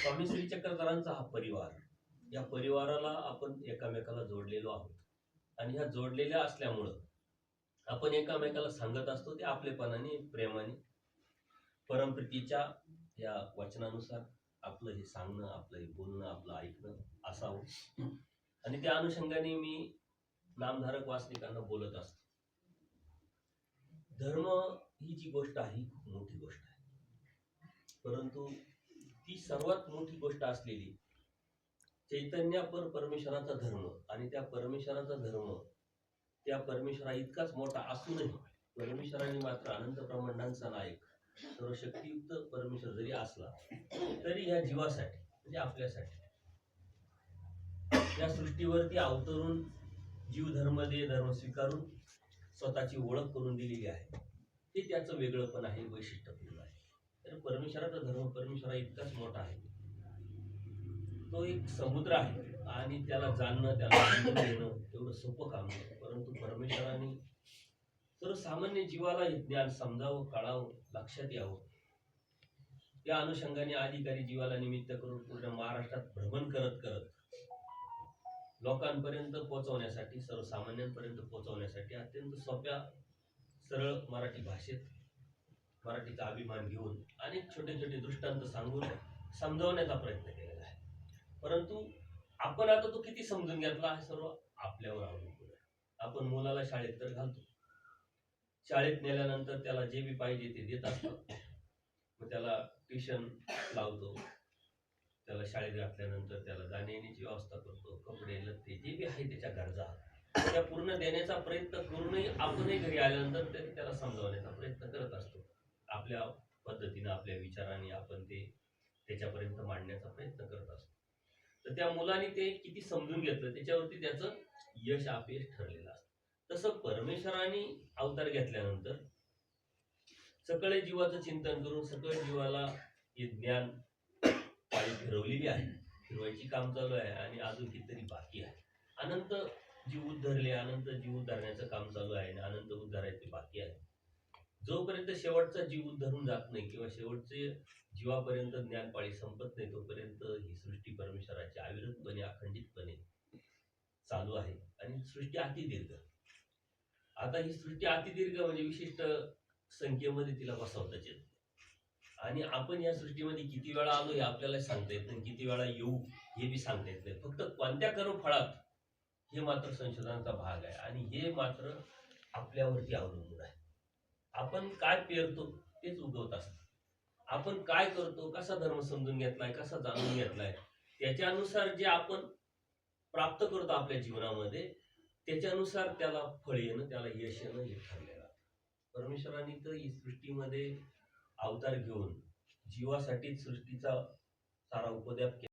स्वामी श्री चक्रधरांचा हा परिवार. या परिवाराला आपण एकामेकाला जोडलेलो आहोत. आणि ह्या जोडलेल्या असल्यामुळं आपण एकामेकाला सांगत असतो ते आपलेपणाने प्रेमाने परमप्रीतीच्या या वचनानुसार आपलं हे सांगणं आपलं हे बोलणं आपलं ऐकणं असावं. आणि त्या अनुषंगाने मी नामधारक वासनिकांना बोलत असतो. धर्म ही जी गोष्ट आहे ही खूप मोठी गोष्ट आहे. परंतु ती सर्वात मोठी गोष्ट असलेली चैतन्य पर परमेश्वराचा धर्म आणि त्या परमेश्वराचा धर्म त्या परमेश्वरा इतकाच मोठा असूनही परमेश्वराने मात्र अनंत ब्रह्मांडांचा नायक सर्व शक्तियुक्त परमेश्वर जरी असला तरी ह्या जीवासाठी म्हणजे आपल्यासाठी या सृष्टीवरती अवतरून जीव धर्म दे धर्म स्वीकारून स्वतःची ओळख करून दिलेली आहे. ते त्याचं वेगळं पण आहे वैशिष्ट्यपूर्ण आहे. तर परमेश्वराचा धर्म परमेश्वरा इतकाच मोठा आहे. तो एक समुद्र आहे आणि त्याला जाणणं त्याला देणं तेवढं एवढं सोपं काम नाही परंतु परमेश्वराने सर्वसामान्य जीवाला हे ज्ञान समजावं कळावं लक्षात यावं. त्या अनुषंगाने अधिकारी जीवाला निमित्त करून पूर्ण महाराष्ट्रात भ्रमण करत करत लोकांपर्यंत पोहोचवण्यासाठी सर्वसामान्यांपर्यंत पोहोचवण्यासाठी अत्यंत सोप्या सरळ मराठी भाषेत मराठीचा अभिमान घेऊन अनेक छोटे छोटे दृष्टांत सांगून समजावण्याचा प्रयत्न केलेला आहे. परंतु आपण आता तो किती समजून घेतला हे सर्व? आपल्यावर अवलंबून आहे. आपण मुलाला शाळेत तर घालतो. शाळेत नेल्यानंतर त्याला जे बी पाहिजे ते देत असतो. मग त्याला ट्युशन लावतो. त्याला शाळेत घातल्यानंतर त्याला जाण्या येण्याची व्यवस्था करतो. कपडे लत्ते जे बी आहे त्याच्या गरजा. त्या पूर्ण देण्याचा प्रयत्न करूनही आपणही घरी आल्यानंतर त्याला समजावण्याचा प्रयत्न करत असतो. आपल्या पद्धतीनं आपल्या विचाराने आपण ते त्याच्यापर्यंत मांडण्याचा प्रयत्न करत असतो. तर त्या मुलाने ते किती समजून घेतलं त्याच्यावरती त्याचं यश अपयश ठरलेलं असतं. तसं परमेश्वराने अवतार घेतल्यानंतर सकळे जीवाचं चिंतन करून सकळ जीवाला हे ज्ञान पाळी फिरवलेली आहे. फिरवायची काम चालू आहे आणि अजून कितीतरी बाकी आहे. अनंत जीव उद्धरले अनंत जीव उद्धारण्याचं काम चालू आहे आणि अनंत उद्धारायचे बाकी आहे. जोपर्यंत शेवटचा जीव धरून जात नाही किंवा शेवटचे जीवापर्यंत ज्ञानपाळी संपत नाही तोपर्यंत ही सृष्टी परमेश्वराची अविरतपणे अखंडितपणे चालू आहे. आणि सृष्टी अतिदीर्घ. आता ही सृष्टी अतिदीर्घ म्हणजे विशिष्ट संख्येमध्ये तिला बसवताच येत आणि आपण या सृष्टीमध्ये किती वेळा आलो हे आपल्याला सांगता येत नाही. किती वेळा येऊ हे बी सांगता येत नाही. फक्त कोणत्या कर्मफळात हे मात्र संशोधनाचा भाग आहे. आणि हे मात्र आपल्यावरती अवलंबून आहे. आपण काय पेरतो तेच उगवत असत. आपण काय करतो कसा धर्म समजून घेतलाय कसा जाणून घेतलाय त्याच्यानुसार जे आपण प्राप्त करतो आपल्या जीवनामध्ये त्याच्यानुसार त्याला फळ येणं त्याला यश येणं हे ठरलेलं परमेश्वराने तर ही सृष्टीमध्ये अवतार घेऊन जीवासाठीच सृष्टीचा सारा उपद्याप केला.